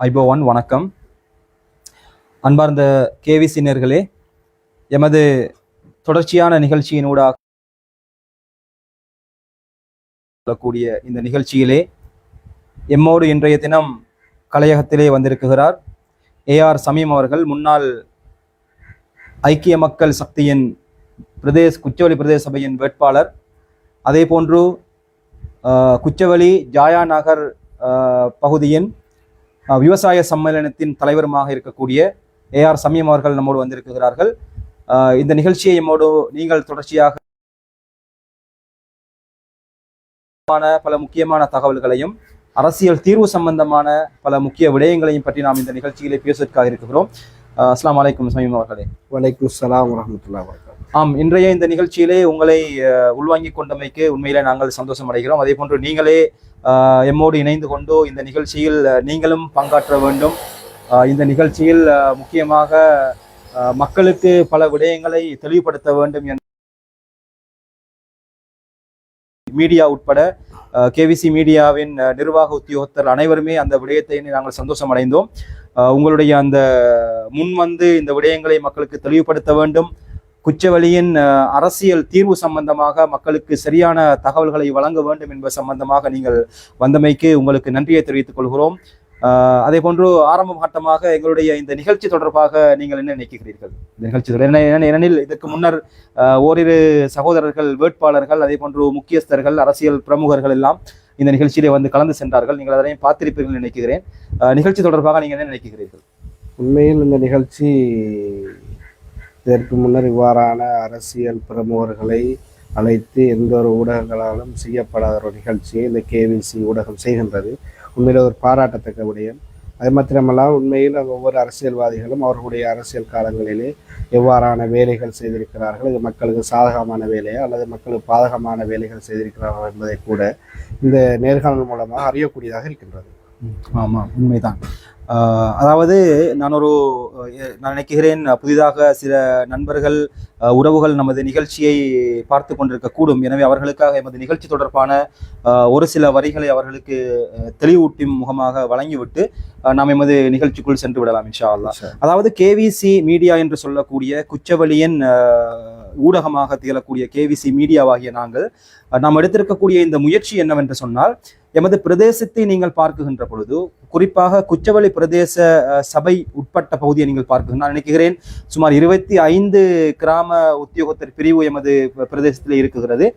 ஐபோவன் வணக்கம். அன்பார்ந்த கேவி சின்னர்களே எமது தொடர்ச்சியான நிகழ்ச்சியினூடாக சொல்லக்கூடிய இந்த நிகழ்ச்சியிலே எம்மோடு இன்றைய தினம் கலையகத்திலே வந்திருக்குகிறார் ஏஆர் சமீம் அவர்கள். முன்னாள் ஐக்கிய மக்கள் சக்தியின் பிரதேச குச்சவெளி பிரதேச சபையின் வேட்பாளர். அதே போன்று குச்சவெளி ஜாயா நகர் ஆஹ், பகுதியின் விவசாய சம்மேளனத்தின் தலைவருமாக இருக்கக்கூடிய ஏஆர் சமயம் அவர்கள் நம்மோடு வந்திருக்கிறார்கள். ஆஹ், இந்த நிகழ்ச்சியை எம்மோடு நீங்கள் தொடர்ச்சியாக பல முக்கியமான தகவல்களையும் அரசியல் தீர்வு சம்பந்தமான பல முக்கிய விடயங்களையும் பற்றி நாம் இந்த நிகழ்ச்சியிலே பேசுவதற்காக இருக்கிறோம். அஸ்லாம் வலைக்கம் அலைக்கும் சமீம் அவர்களே. வலைக்கம் சலாம் வரமத்துல்லா வரகாத்து ஆம் இன்றைய இந்த நிகழ்ச்சியிலே உங்களை உள்வாங்கி கொண்டமைக்கு உண்மையிலே நாங்கள் சந்தோஷம் அடைகிறோம். அதே போன்று நீங்களே எம்மோடு இணைந்து கொண்டு இந்த நிகழ்ச்சியில் நீங்களும் பங்காற்ற வேண்டும். இந்த நிகழ்ச்சியில் முக்கியமாக மக்களுக்கு பல விடயங்களை தெளிவுபடுத்த வேண்டும் என்ற மீடியா உட்பட கேவிசி மீடியாவின் நிர்வாக உத்தியோகத்தர் அனைவருமே அந்த விடயத்தை நாங்கள் சந்தோஷம் அடைந்தோம். உங்களுடைய அந்த முன் வந்து இந்த விடயங்களை மக்களுக்கு தெளிவுபடுத்த வேண்டும். குச்சவெளியின் அரசியல் தீர்வு சம்பந்தமாக மக்களுக்கு சரியான தகவல்களை வழங்க வேண்டும் என்பது சம்பந்தமாக நீங்கள் வந்தமைக்கு உங்களுக்கு நன்றியை தெரிவித்துக் கொள்கிறோம். அதே போன்று ஆரம்ப கட்டமாக எங்களுடைய இந்த நிகழ்ச்சி தொடர்பாக நீங்கள் என்ன நினைக்கிறீர்கள்? இந்த நிகழ்ச்சி தொடர் ஏனெனில் இதற்கு முன்னர் ஓரிரு சகோதரர்கள் வேட்பாளர்கள் அதே போன்று முக்கியஸ்தர்கள் அரசியல் பிரமுகர்கள் எல்லாம் இந்த நிகழ்ச்சியிலே வந்து கலந்து சென்றார்கள். நீங்கள் அதனையும் பார்த்திருப்பீர்கள் நினைக்கிறேன். நிகழ்ச்சி தொடர்பாக நீங்கள் என்ன நினைக்கிறீர்கள்? உண்மையில் இந்த நிகழ்ச்சி இதற்கு முன்னர் இவ்வாறான அரசியல் பிரமுகர்களை அழைத்து எந்த ஒரு ஊடகங்களாலும் செய்யப்படாத ஒரு நிகழ்ச்சியை இந்த கேவிசி ஊடகம் செய்கின்றது. உண்மையில் ஒரு பாராட்டத்தக்க விடயம். அது மாத்திரமல்லாம் உண்மையில் ஒவ்வொரு அரசியல்வாதிகளும் அவர்களுடைய அரசியல் காலங்களிலே எவ்வாறான வேலைகள் செய்திருக்கிறார்கள் இது மக்களுக்கு சாதகமான வேலையா அல்லது மக்களுக்கு பாதகமான வேலைகள் செய்திருக்கிறார்கள் என்பதை கூட இந்த நேர்காணல் மூலமாக அறியக்கூடியதாக இருக்கின்றது. ஆமாம் உண்மைதான். அதாவது நான் ஒரு நான் நினைக்கிறேன் புதிதாக சில நண்பர்கள் உறவுகள் நமது நிகழ்ச்சியை பார்த்து கொண்டிருக்க கூடும். எனவே அவர்களுக்காக எமது நிகழ்ச்சி தொடர்பான ஒரு சில வரிகளை அவர்களுக்கு தெளிவூட்டும் முகமாக வழங்கிவிட்டு நாம் எமது நிகழ்ச்சிக்குள் சென்று விடலாம் இன்ஷா அல்லாஹ். அதாவது கேவிசி மீடியா என்று சொல்லக்கூடிய குச்சவெளியின் ஊடகமாக திகழக்கூடிய கேவிசி மீடியாவாகிய நாங்கள் நாம் எடுத்திருக்கக்கூடிய இந்த முயற்சி என்னவென்று சொன்னால் எமது பிரதேசத்தை நீங்கள் பார்க்குகின்ற பொழுது குறிப்பாக குச்சவெளி பிரதேச சபை உட்பட்ட பகுதியை நீங்கள் பார்க்குங்க நான் நினைக்கிறேன் சுமார் இருபத்தி ஐந்து கிராம உத்தியோகத்தர் பிரிவு எமது பிரதேசத்தில் இருக்குகிறது.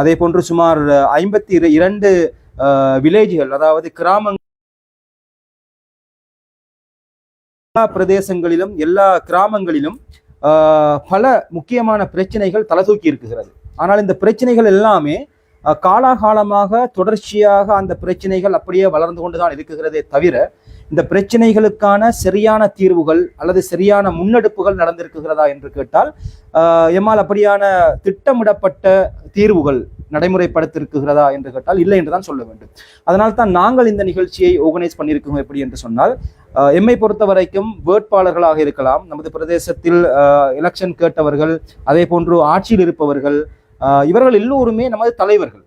அதே போன்று சுமார் ஐம்பத்தி இரண்டு வில்லேஜ்கள் அதாவது கிராமங்கள் எல்லா பிரதேசங்களிலும் எல்லா கிராமங்களிலும் பல முக்கியமான பிரச்சனைகள் தலதூக்கி இருக்குகிறது. ஆனால் இந்த பிரச்சனைகள் எல்லாமே காலாகாலமாக தொடர்ச்சியாக அந்த பிரச்சனைகள் அப்படியே வளர்ந்து கொண்டு தான் இருக்குகிறதே தவிர இந்த பிரச்சனைகளுக்கான சரியான தீர்வுகள் அல்லது சரியான முன்னெடுப்புகள் நடந்திருக்குகிறதா என்று கேட்டால் எம்மால் அப்படியான திட்டமிடப்பட்ட தீர்வுகள் நடைமுறைப்படுத்திருக்குகிறதா என்று கேட்டால் இல்லை என்று தான் சொல்ல வேண்டும். அதனால் தான் நாங்கள் இந்த நிகழ்ச்சியை ஆர்கனைஸ் பண்ணியிருக்கோம் எப்படி என்று சொன்னால் எம்மை பொறுத்த வரைக்கும் வேட்பாளர்களாக இருக்கலாம் நமது பிரதேசத்தில் எலெக்ஷன் கேட்டவர்கள் அதே போன்று ஆட்சியில் இருப்பவர்கள் இவர்கள் எல்லோருமே நமது தலைவர்கள்.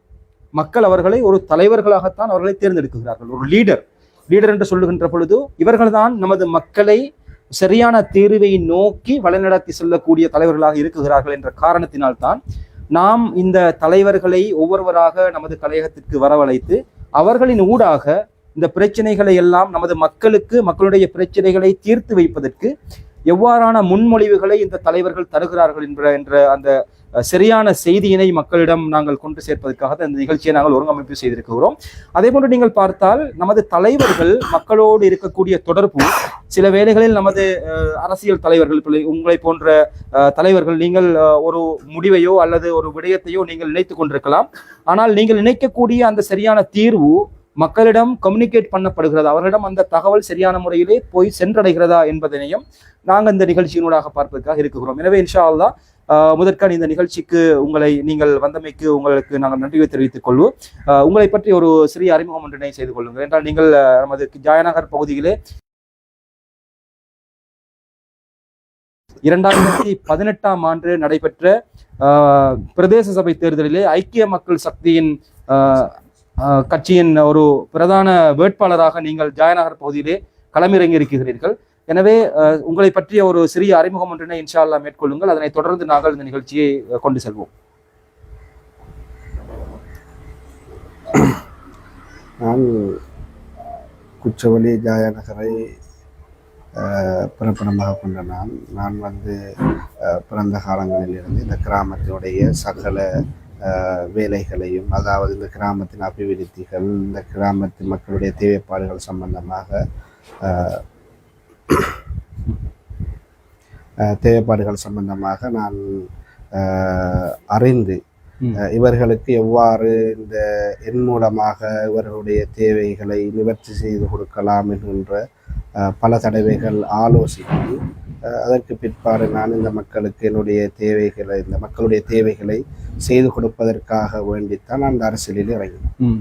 மக்கள் அவர்களை ஒரு தலைவர்களாகத்தான் அவர்களை தேர்ந்தெடுக்கிறார்கள். ஒரு லீடர் லீடர் என்று சொல்லுகின்ற பொழுது இவர்கள்தான் நமது மக்களை சரியான தீர்வை நோக்கி வழிநடத்தி செல்லக்கூடிய தலைவர்களாக இருக்குகிறார்கள் என்ற காரணத்தினால்தான் நாம் இந்த தலைவர்களை ஒவ்வொருவராக நமது கலையகத்திற்கு வரவழைத்து அவர்களின் ஊடாக இந்த பிரச்சனைகளை எல்லாம் நமது மக்களுக்கு மக்களுடைய பிரச்சனைகளை தீர்த்து வைப்பதற்கு எவ்வாறான முன்மொழிவுகளை இந்த தலைவர்கள் தருகிறார்கள் என்ற என்ற அந்த சரியான செய்தியினை மக்களிடம் நாங்கள் கொண்டு சேர்ப்பதற்காக இந்த நிகழ்ச்சியை நாங்கள் ஒருங்கமைப்பு செய்திருக்கிறோம். அதே போன்று நீங்கள் பார்த்தால் நமது தலைவர்கள் மக்களோடு இருக்கக்கூடிய தொடர்பு சில வேளைகளில் நமது அரசியல் தலைவர்கள் உங்களை போன்ற தலைவர்கள் நீங்கள் ஒரு முடிவையோ அல்லது ஒரு விடயத்தையோ நீங்கள் நினைத்துக் கொண்டிருக்கலாம். ஆனால் நீங்கள் நினைக்கக்கூடிய அந்த சரியான தீர்வு மக்களிடம் கம்யூனிகேட் பண்ணப்படுகிறதா? அவர்களிடம் அந்த தகவல் சரியான முறையிலே போய் சென்றடைகிறதா என்பதனையும் நாங்கள் இந்த நிகழ்ச்சியினூடாக பார்ப்பதற்காக இருக்கிறோம். எனவே இன்ஷா அல்லாஹ் ஆஹ் முதற்கான இந்த நிகழ்ச்சிக்கு உங்களை நீங்கள் வந்தமைக்கு உங்களுக்கு நாங்கள் நன்றியை தெரிவித்துக் கொள்வோம். உங்களை பற்றி ஒரு சிறிய அறிமுகம் ஒன்றினை செய்து கொள்ளுங்கள். என்றால் நீங்கள் நமது ஜாயநகர் பகுதியிலே இரண்டாயிரத்தி பதினெட்டாம் ஆண்டு நடைபெற்ற ஆஹ், பிரதேச சபை தேர்தலிலே ஐக்கிய மக்கள் சக்தியின் ஆஹ், கட்சியின் ஒரு பிரதான வேட்பாளராக நீங்கள் ஜாயநகர் பகுதியிலே களமிறங்கி இருக்கிறீர்கள் எனவே உங்களை பற்றிய ஒரு சிறிய அறிமுகம் ஒன்றினை இன்ஷா மேற்கொள்ளுங்கள். அதனைத் தொடர்ந்து நாங்கள் இந்த நிகழ்ச்சியை கொண்டு செல்வோம். நான் குச்சவெளி ஜாயநகரை பிறப்பிடமாக கொண்ட நான் நான் வந்து பிறந்த காலங்களிலிருந்து இந்த கிராமத்தினுடைய சகல வேலைகளையும் அதாவது இந்த கிராமத்தின் அபிவிருத்திகள் இந்த கிராமத்தின் மக்களுடைய தேவைப்பாடுகள் சம்பந்தமாக தேவைப்பாடுகள் சம்பந்தமாக நான் அறிந்து இவர்களுக்கு எவ்வாறு இந்த எண் மூலமாக இவர்களுடைய தேவைகளை நிவர்த்தி செய்து கொடுக்கலாம் என்கின்ற பல தடவைகள் ஆலோசித்து அதற்கு பிற்பாடு நான் இந்த மக்களுக்கு என்னுடைய தேவைகளை இந்த மக்களுடைய தேவைகளை செய்து கொடுப்பதற்காக வேண்டித்தான் நான் இந்த அரசியலில் இறங்கினேன்.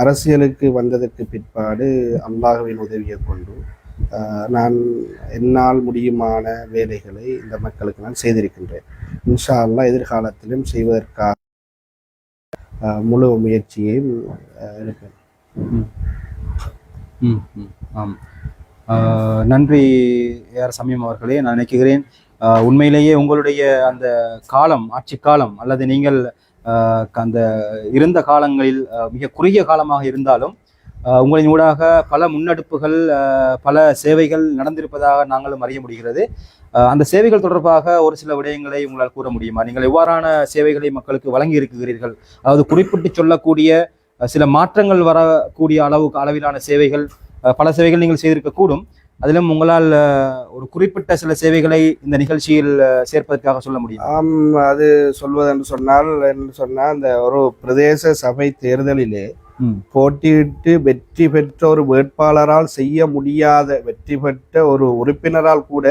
அரசியலுக்கு வந்ததற்கு பிற்பாடு அல்லாஹ்வின் உதவியை கொண்டு நான் என்னால் முடியுமான வேலைகளை இந்த மக்களுக்கு நான் செய்திருக்கின்றேன். இன்ஷா அல்லாஹ் எதிர்காலத்திலும் செய்வதற்காக முழு முயற்சியையும் எடுப்பேன். ம், ம், ஆம். ஆஹ் நன்றி ஏஆர் சமீம் அவர்களே நான் நினைக்கிறேன் உண்மையிலேயே உங்களுடைய அந்த காலம் ஆட்சி காலம் அல்லது நீங்கள் அந்த இருந்த காலங்களில் மிக குறுகிய காலமாக இருந்தாலும் உங்களின் ஊடாக பல முன்னெடுப்புகள் பல சேவைகள் நடந்திருப்பதாக நாங்களும் அறிய முடிகிறது. அந்த சேவைகள் தொடர்பாக ஒரு சில விடயங்களை உங்களால் கூற முடியுமா? நீங்கள் எவ்வாறான சேவைகளை மக்களுக்கு வழங்கி இருக்கிறீர்கள்? அதாவது குறிப்பிட்டு சொல்லக்கூடிய சில மாற்றங்கள் வரக்கூடிய அளவுக்கு அளவிலான சேவைகள் பல சேவைகள் நீங்கள் செய்திருக்கக்கூடும். அதிலும் உங்களால் ஒரு குறிப்பிட்ட சில சேவைகளை இந்த நிகழ்ச்சியில் சேர்ப்பதற்காக சொல்ல முடியும்? ஆம் அது சொல்வதென்று சொன்னால் என்று சொன்னால் அந்த ஒரு பிரதேச சபை தேர்தலிலே போட்டியிட்டு வெற்றி பெற்ற ஒரு வேட்பாளரால் செய்ய முடியாத வெற்றி பெற்ற ஒரு உறுப்பினரால் கூட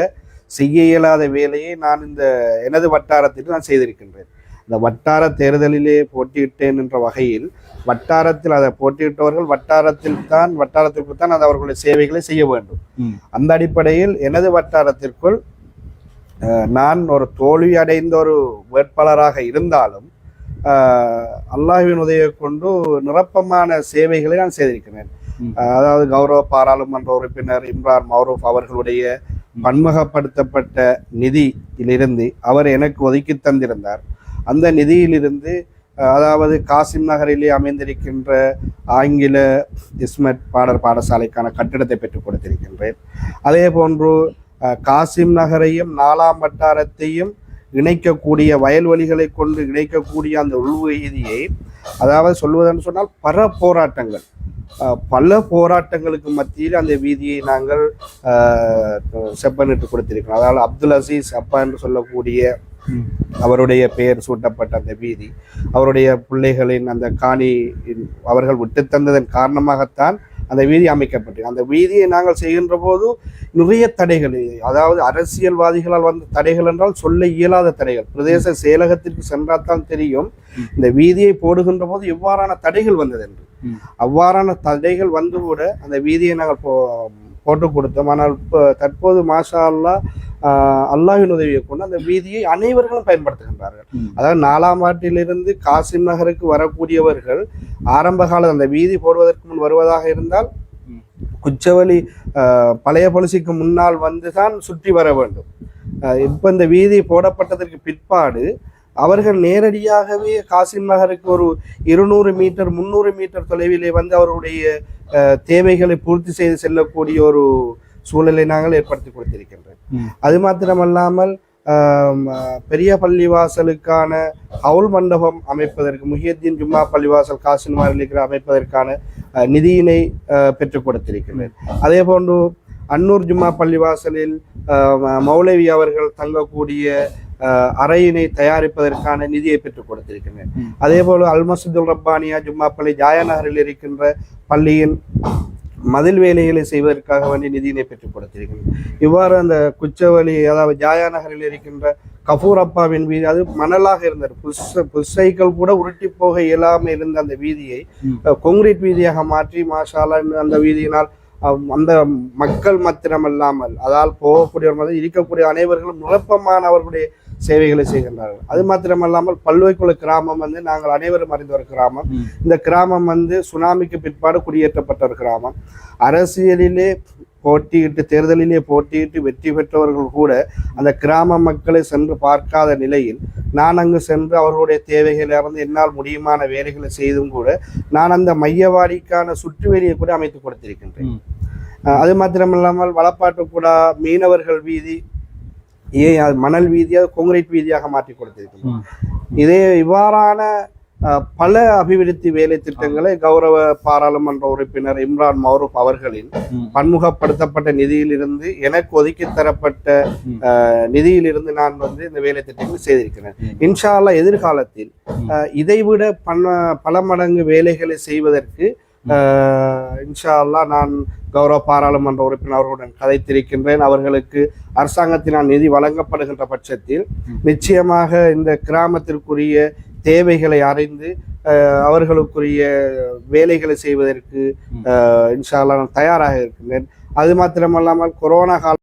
செய்ய இயலாத வேலையை நான் இந்த எனது வட்டாரத்தில் நான் செய்திருக்கின்றேன். இந்த வட்டார தேர்தலிலே போட்டியிட்டேன் என்ற வகையில் வட்டாரத்தில் அதை போட்டியிட்டவர்கள் வட்டாரத்தில் தான் வட்டாரத்திற்கு தான் அது அவர்களுடைய சேவைகளை செய்ய வேண்டும். அந்த அடிப்படையில் எனது வட்டாரத்திற்குள் நான் ஒரு தோல்வி அடைந்த ஒரு வேட்பாளராக இருந்தாலும் அல்லாஹ்வின் உதவியை கொண்டு நிரப்பமான சேவைகளை நான் செய்திருக்கிறேன். அதாவது கௌரவ பாராளுமன்ற உறுப்பினர் இம்ரான் மௌரூப் அவர்களுடைய பன்முகப்படுத்தப்பட்ட நிதியிலிருந்து அவர் எனக்கு ஒதுக்கி தந்திருந்தார். அந்த நிதியிலிருந்து அதாவது காசிம் நகரிலே அமைந்திருக்கின்ற ஆங்கில இஸ்மத் பாடர் பாடசாலைக்கான கட்டிடத்தை பெற்றுக் கொடுத்திருக்கின்றேன். அதே போன்று காசிம் நகரையும் நாலாம் வட்டாரத்தையும் இணைக்கக்கூடிய வயல்வெளிகளை கொண்டு இணைக்கக்கூடிய அந்த உள்வீதியை அதாவது சொல்வதென்று சொன்னால் பல போராட்டங்கள். பல போராட்டங்களுக்கு மத்தியில் அந்த வீதியை நாங்கள் செப்பனிட்டு கொடுத்திருக்கிறோம். அதாவது அப்துல் அசீஸ் அப்பா என்று சொல்லக்கூடிய அவருடைய பெயர் சூட்டப்பட்ட அந்த வீதி அவருடைய பிள்ளைகளின் அந்த காணி அவர்கள் விட்டு தந்ததன் காரணமாகத்தான் அந்த வீதி அமைக்கப்பட்டது அந்த வீதியை நாங்கள் செய்கின்ற போது நிறைய தடைகள் அதாவது அரசியல்வாதிகளால் வந்த தடைகள் என்றால் சொல்ல இயலாத தடைகள் பிரதேச செயலகத்திற்கு சென்றால்தான் தெரியும். இந்த வீதியை போடுகின்ற போது எவ்வாறான தடைகள் வந்தது என்று. அவ்வாறான தடைகள் வந்து கூட அந்த வீதியை நாங்கள் போ போட்டு கொடுத்தோம். ஆனால் இப்போ தற்போது மாஷா அல்லா ஆஹ் அல்லாஹ்வின் உதவியை கொண்டு அந்த வீதியை அனைவர்களும் பயன்படுத்துகின்றார்கள். அதாவது நாலாம் ஆட்டிலிருந்து காசிம் நகருக்கு வரக்கூடியவர்கள் ஆரம்ப கால அந்த வீதி போடுவதற்கு முன் வருவதாக இருந்தால். குச்சவெளி பழைய பொலிசிக்கு முன்னால் வந்து தான் சுற்றி வர வேண்டும். இப்ப இந்த வீதி போடப்பட்டதற்கு பிற்பாடு அவர்கள் நேரடியாகவே காசிம் நகருக்கு ஒரு இருநூறு மீட்டர் முந்நூறு மீட்டர் தொலைவிலே வந்து அவருடைய தேவைகளை பூர்த்தி செய்து செல்லக்கூடிய ஒரு சூழலை நாங்கள் ஏற்படுத்தி கொடுத்திருக்கின்றோம். அது மாத்திரமல்லாமல் பெரிய பள்ளிவாசலுக்கான ஹவுல் மண்டபம் அமைப்பதற்கு முஹியத்தீன் ஜும்மா பள்ளிவாசல் காசின்மாரில் இருக்கிற அமைப்பதற்கான நிதியினை பெற்றுக் கொடுத்திருக்கின்றேன் அதே போன்று அன்னூர் ஜும்மா பள்ளிவாசலில் மௌலவி அவர்கள் தங்கக்கூடிய அறையினை தயாரிப்பதற்கான நிதியை பெற்றுக் கொடுத்திருக்கின்றேன். அதே போல அல் மசூதுல் ரப்பானியா ஜும்மா பள்ளி ஜாயா நகரில் இருக்கின்ற பள்ளியின் மதில் வேலைகளை செய்வதற்காக வேண்டிய நிதியினை பெற்றுக் கொடுத்திருக்கின்றேன். இவ்வாறு அந்த குச்சவெளி அதாவது ஜாயா நகரில் இருக்கின்ற கபூர் அப்பாவின் வீதி அது மணலாக இருந்தது. புஷ் புஷ்சைகள் கூட உருட்டி போக இயலாமல் இருந்த அந்த வீதியை கொங்கிரீட் வீதியாக மாற்றி மாஷாலா அந்த வீதியினால் அந்த மக்கள் மாத்திரமல்லாமல் அதால் போகக்கூடியவர் மாதிரி இருக்கக்கூடிய அனைவர்களும் நிரப்பமான அவர்களுடைய சேவைகளை செய்கின்றார்கள். அது மாத்திரமல்லாமல் பல்வைக்குள கிராமம் வந்து நாங்கள் அனைவரும் அறிந்த ஒரு கிராமம். இந்த கிராமம் வந்து சுனாமிக்கு பிற்பாடு குடியேற்றப்பட்ட ஒரு கிராமம். அரசியலிலே போட்டியிட்டு தேர்தலிலே போட்டியிட்டு வெற்றி பெற்றவர்கள் கூட அந்த கிராம மக்களை சென்று பார்க்காத நிலையில் நான் அங்கு சென்று அவர்களுடைய தேவைகளை அறிந்து என்னால் முடியுமான வேலைகளை செய்தும் கூட நான் அந்த மையவாடிக்கான சுற்றுவெளியை கூட அமைத்து கொடுத்திருக்கின்றேன். அது மாத்திரமில்லாமல் வளப்பாட்டுக்குடா மீனவர்கள் வீதி ஏன் அது மணல் வீதியை கொங்கிரீட் வீதியாக மாற்றி கொடுத்திருக்கின்றோம் ம். இதே இவ்வாறான பல அபிவிருத்தி வேலை திட்டங்களை கௌரவ பாராளுமன்ற உறுப்பினர் இம்ரான் மௌரூப் அவர்களின். பன்முகப்படுத்தப்பட்ட நிதியிலிருந்து எனக்கு ஒதுக்கி தரப்பட்ட நிதியிலிருந்து நான் வந்து இந்த வேலை திட்டங்களை செய்திருக்கிறேன் ம். இன்ஷா அல்லாஹ் எதிர்காலத்தில் இதைவிட பல மடங்கு வேலைகளை செய்வதற்கு இன்ஷா அல்லாஹ் நான் கௌரவ பாராளுமன்ற உறுப்பினர் அவர்களுடன் கதைத்திருக்கின்றேன். அவர்களுக்கு அரசாங்கத்தினால் நிதி வழங்கப்படுகின்ற பட்சத்தில். நிச்சயமாக இந்த கிராமத்திற்குரிய தேவைகளை அறிந்து அவர்களுக்குரிய வேலைகளை செய்வதற்கு இன்ஷா அல்லாஹ் நான் தயாராக இருக்கின்றேன். அது மாத்திரமல்லாமல் கொரோனா கால